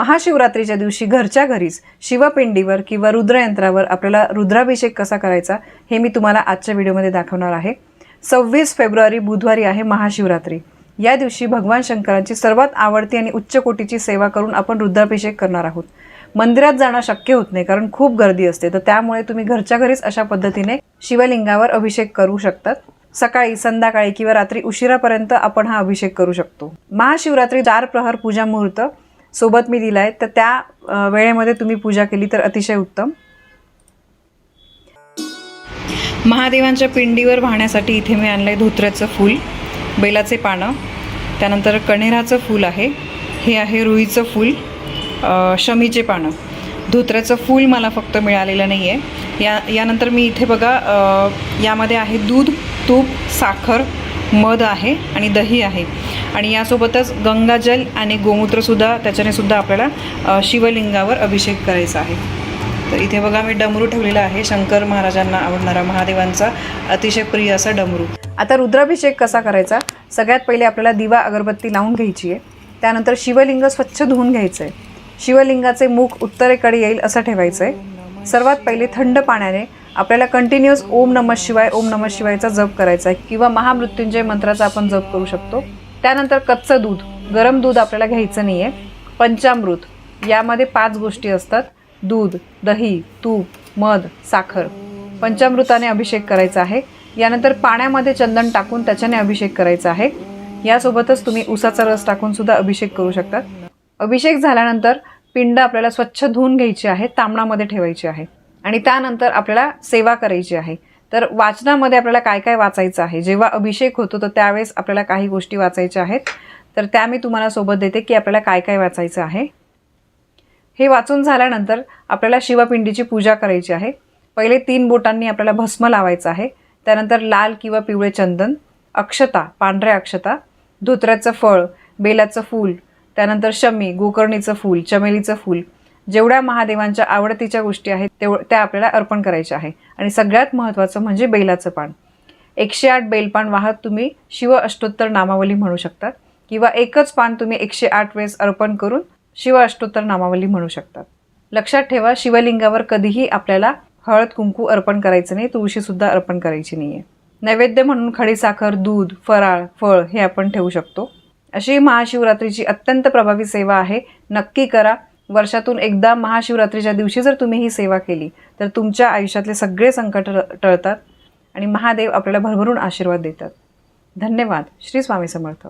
महाशिवरात्रीच्या दिवशी घरच्या घरीच शिवपिंडीवर किंवा रुद्रयंत्रावर आपल्याला रुद्राभिषेक कसा करायचा हे मी तुम्हाला आजच्या व्हिडिओमध्ये दाखवणार आहे. सव्वीस फेब्रुवारी बुधवारी आहे महाशिवरात्री. या दिवशी भगवान शंकरांची सर्वात आवडती आणि उच्च कोटीची सेवा करून आपण रुद्राभिषेक करणार आहोत. मंदिरात जाणं शक्य होत नाही कारण खूप गर्दी असते तर त्यामुळे तुम्ही घरच्या घरीच अशा पद्धतीने शिवलिंगावर अभिषेक करू शकतात. सकाळी संध्याकाळी किंवा रात्री उशिरापर्यंत आपण हा अभिषेक करू शकतो. महाशिवरात्री चार प्रहर पूजा मुहूर्त सोबत मी दिलाय. तर त्या वेळेमध्ये तुम्ही पूजा केली तर अतिशय उत्तम. महादेवांच्या पिंडीवर वाहण्यासाठी इथे मी आणलं आहे धोत्र्याचं फूल बेलाचे पानं त्यानंतर कण्हेराचं फूल आहे. हे आहे रुईचं फूल शमीचे पानं. धोत्र्याचं फूल मला फक्त मिळालेलं नाही आहे या यानंतर मी इथे बघा यामध्ये आहे दूध तूप साखर मध आहे आणि दही आहे. आणि यासोबतच गंगाजल आणि गोमूत्रसुद्धा त्याच्याने सुद्धा आपल्याला शिवलिंगावर अभिषेक करायचा आहे. तर इथे बघा मी डमरू ठेवलेला आहे. शंकर महाराजांना आवडणारा महादेवांचा अतिशय प्रिय असा डमरू. आता रुद्राभिषेक कसा करायचा? सगळ्यात पहिले आपल्याला दिवा अगरबत्ती लावून घ्यायची आहे. त्यानंतर शिवलिंग स्वच्छ धुवून घ्यायचं आहे. शिवलिंगाचे मुख उत्तरेकडे येईल असं ठेवायचं आहे. सर्वात पहिले थंड पाण्याने आपल्याला कंटिन्युअस ओम नमः शिवाय ओम नमः शिवायचा जप करायचा आहे किंवा महामृत्युंजय मंत्राचा आपण जप करू शकतो. त्यानंतर कच्चं दूध गरम दूध आपल्याला घ्यायचं नाही आहे पंचामृत यामध्ये पाच गोष्टी असतात. दूध दही तूप मध साखर. पंचामृताने अभिषेक करायचा आहे. यानंतर पाण्यामध्ये चंदन टाकून त्याच्याने अभिषेक करायचा आहे. यासोबतच तुम्ही उसाचा रस टाकून सुद्धा अभिषेक करू शकतात अभिषेक झाल्यानंतर पिंड आपल्याला स्वच्छ धुवून घ्यायची आहे तांबणामध्ये ठेवायची आहे. आणि त्यानंतर आपल्याला सेवा करायची आहे. तर वाचनामध्ये आपल्याला काय काय वाचायचं आहे? जेव्हा अभिषेक होतो तर त्यावेळेस आपल्याला काही गोष्टी वाचायच्या आहेत. तर त्या मी तुम्हाला सोबत देते की आपल्याला काय काय वाचायचं आहे. हे वाचून झाल्यानंतर आपल्याला शिवपिंडीची पूजा करायची आहे. पहिले तीन बोटांनी आपल्याला भस्म लावायचं आहे. त्यानंतर लाल किंवा पिवळे चंदन अक्षता पांढऱ्या अक्षता धोत्र्याचं फळ बेलाचं फूल त्यानंतर शमी गोकर्णीचं फूल चमेलीचं फूल जेवढ्या महादेवांच्या आवडतीच्या गोष्टी आहेत तेव त्या आपल्याला अर्पण करायच्या आहे. आणि सगळ्यात महत्त्वाचं म्हणजे बेलाचं पान. एकशे आठ बेलपान वाहत तुम्ही शिव अष्टोत्तर नामावली म्हणू शकतात किंवा एकच पान तुम्ही एकशे आठ वेळेस अर्पण करून शिव अष्टोत्तर नामावली म्हणू शकतात. लक्षात ठेवा शिवलिंगावर कधीही आपल्याला हळद कुंकू अर्पण करायचं नाही तुळशीसुद्धा अर्पण करायची नाही आहे नैवेद्य म्हणून खडीसाखर दूध फराळ फळ हे आपण ठेवू शकतो. अशी महाशिवरात्रीची अत्यंत प्रभावी सेवा आहे. नक्की करा. वर्षातून एकदा महाशिवरात्रीच्या दिवशी जर तुम्ही ही सेवा केली तर तुमच्या आयुष्यातले सगळे संकट टळतात आणि महादेव आपल्याला भरभरून आशीर्वाद देतात. धन्यवाद. श्री स्वामी समर्थ.